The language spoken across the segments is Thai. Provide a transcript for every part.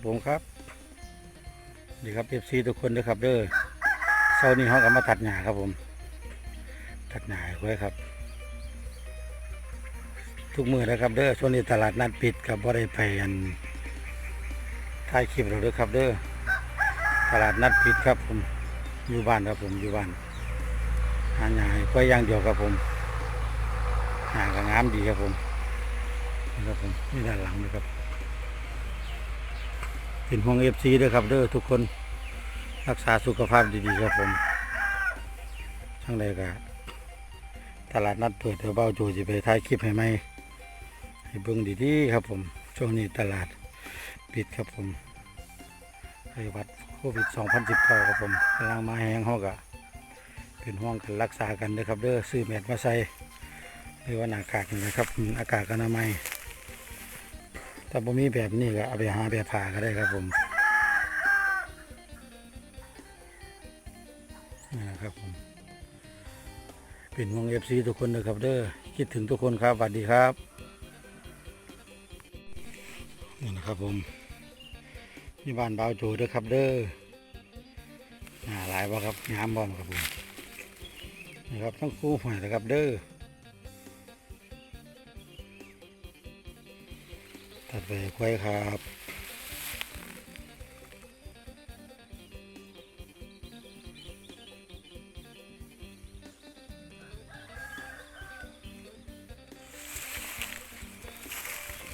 ครับผมครับดีครับเอฟซีทุกคนด้วยครับ เด้อเช้านี้เขาก็มาตัดหญ้าครับผม ตัดหญ้าไว้ครับ ทุกมือนะครับ เด้อช่วงนี้ตลาดนัดปิดกับบ่ได้ไปอันถ่ายคลิปเราด้อครับ เด้อตลาดนัดปิดครับผมอยู่บ้านครับผมอยู่บ้านหาหญ้าให้ไว้อย่างเดียวครับผมหญ้าก็งามดีครับผมนี่ครับผมนี่ด้านหลังนะครับ เป็นห่วงเอฟซีด้วยครับเด้อทุกคนรักษาสุขภาพดีๆครับผมช่างใดก็ตลาดนัดเปิดเดี๋ยวเบ้าโจจะไปถ่ายคลิปให้ไหมให้เบิ่งดีๆครับผมช่วงนี้ตลาดปิดครับผมไข้วัดโควิด2019ครับผมกำลังมาแห้งห้องกะเป็นห่วงกันรักษากันเด้อครับเด้อซื้อแมสมาใส่หรือว่าหน้ากากนี่นะครับอืมอากาศอนามัย ถ้าผมมีแบบนี้ก็เอาไปหาแบบผ่าก็ได้ครับผมนี่นะครับผมเป็นห่วงเอฟซีทุกคนนะครับเด้อคิดถึงทุกคนครับสวัสดีครับนี่นะครับผมนี่บ้านบ่าวโจเด้อครับเด้ออ่าหลายบ่ครับงามบ่ครับผมนี่ครับทั้งคู่หอยนะครับเด้อ ตัดไปไว้ครับ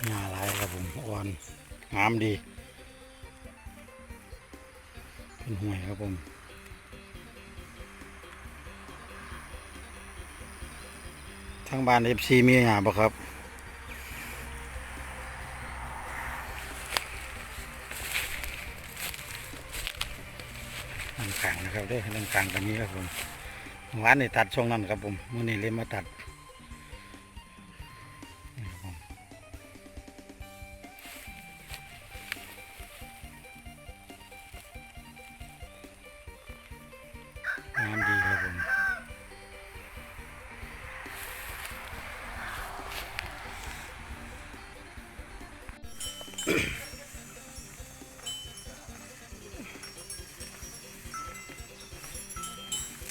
งาลายครับผมอ่อนงามดี เป็นห่วยครับผมทางบ้านเอฟซีมีหยาบ่ครับ ครับเด้อด้านกลางแบบนี้ครับผมหวานนี่ตัดช่วงนั้นครับผมมื่อนี้เลยมาตัด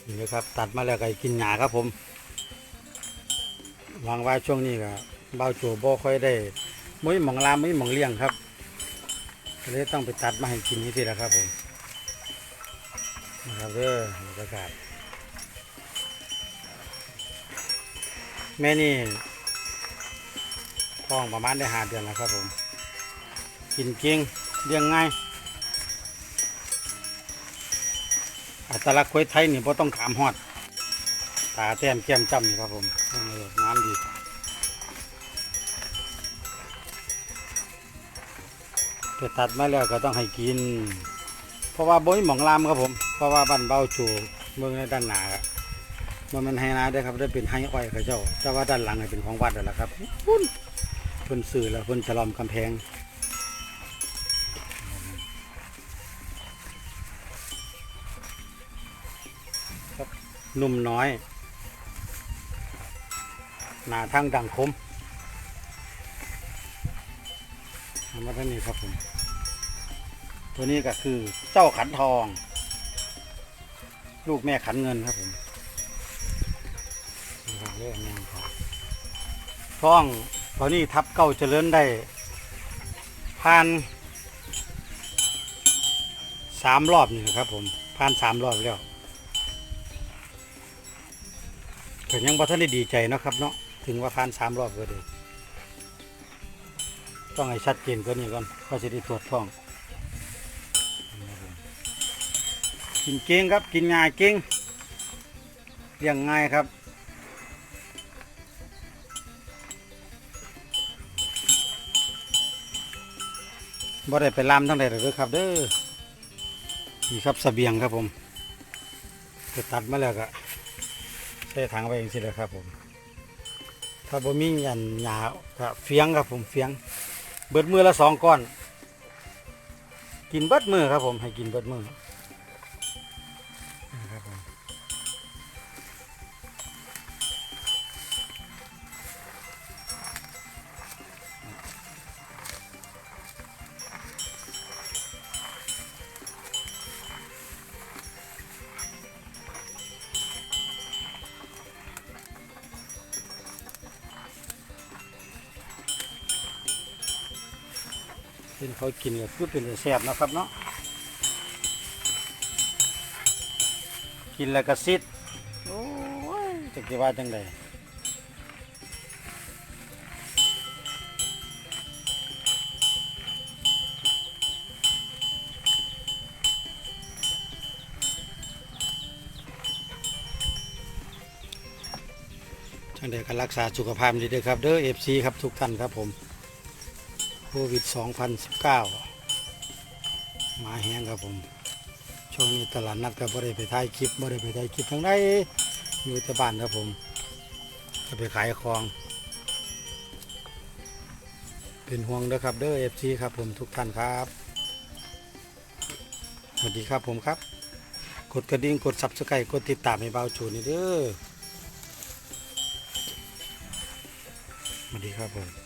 นี่นะครับ ตัดมาแล้วก็กินหญ้าครับผมวังไว่าช่วงนี้ก็เบาโจบ่ค่อยได้มุ้ยหมองลามมุ้ยหมองเลี้ยงครับก็เลยต้องไปตัดมาให้กินนี่ทีละครับผมนะครับเด้อบรรยากาศแม่นี่ท้องประมาณได้หาเดือนแล้วครับผม กินเก่งเลี้ยงง่าย อัตลักษณ์ควยไทยนี่พอต้องถามฮอด ตาแต้มแก้มจ้ำนี่ครับผมน้ำดีจะตัดมาแล้วก็ต้องให้กิน เพราะว่าบ่มีหมองลามครับผม เพราะว่าบ้านเบาจูเมืองในด้านหนามันมันไฮนาได้อครับได้เป็นไฮอ้อยกับเจ้า แต่ว่าด้านหลังนี่เป็นของวัดแล้วครับพุ่นเพิ่นสื่อแล้วเพิ่นฉลอมกำแพง นุ่มน้อย หนาทางดังคมมาท่านนี้ครับผม ตัวนี้ก็คือเจ้าขันทอง ลูกแม่ขันเงินครับผมนี่ครับเรื่องงานครับท้องตอนนี้ทับเก้าเจริญได้ผ่านสามรอบนี่นะครับผมผ่านสามรอบแล้ว ก็ยังบ่ท่านได้ดีใจเนาะครับเนาะถึงว่าผ่านสามรอบก็ดีต้องให้ชัดเจนกว่านี้ก่อนก็จะได้ตรวจท้อง กินเก่งครับกินง่ายเก่งเลี้ยงง่ายครับบ่ได้ไปลามทั้งใดเด้อครับเด้อนี่ครับสเสบียงครับผมจะตัดมาแล้วก็ ใส่ถังไว้อย่างนี้เลยครับ ผม ถ้าบ่มีอันหยาครับเฟียงครับผมเฟียง เบิดมือละสองก้อน กินเบิดมือครับผมให้กินเบิดมือ เป็นเขากินก็คือเป็นแต่แซ่บนะครับเนาะกินแล้วก็ซิดโอ้ยจะกี่ว่าจังไดจังไดก็รักษาสุขภาพดีเด้อครับ เด้อ FC ครับทุกท่านครับผม วิด 2019 มาแห้งครับผม ช่วงนี้ตลาดนัดก็บ่ได้ไปถ่ายคลิปบ่ได้ไปถ่ายคลิปทั้งใดอยู่แต่บ้านครับผมจะไปขายของ เป็นห่วงเด้อครับเด้อ FC ครับผมทุกท่านครับ สวัสดีครับผมครับ กดกระดิ่งกด Subscribe กดติดตามให้เบาจูนี่เด้อสวัสดีครับผม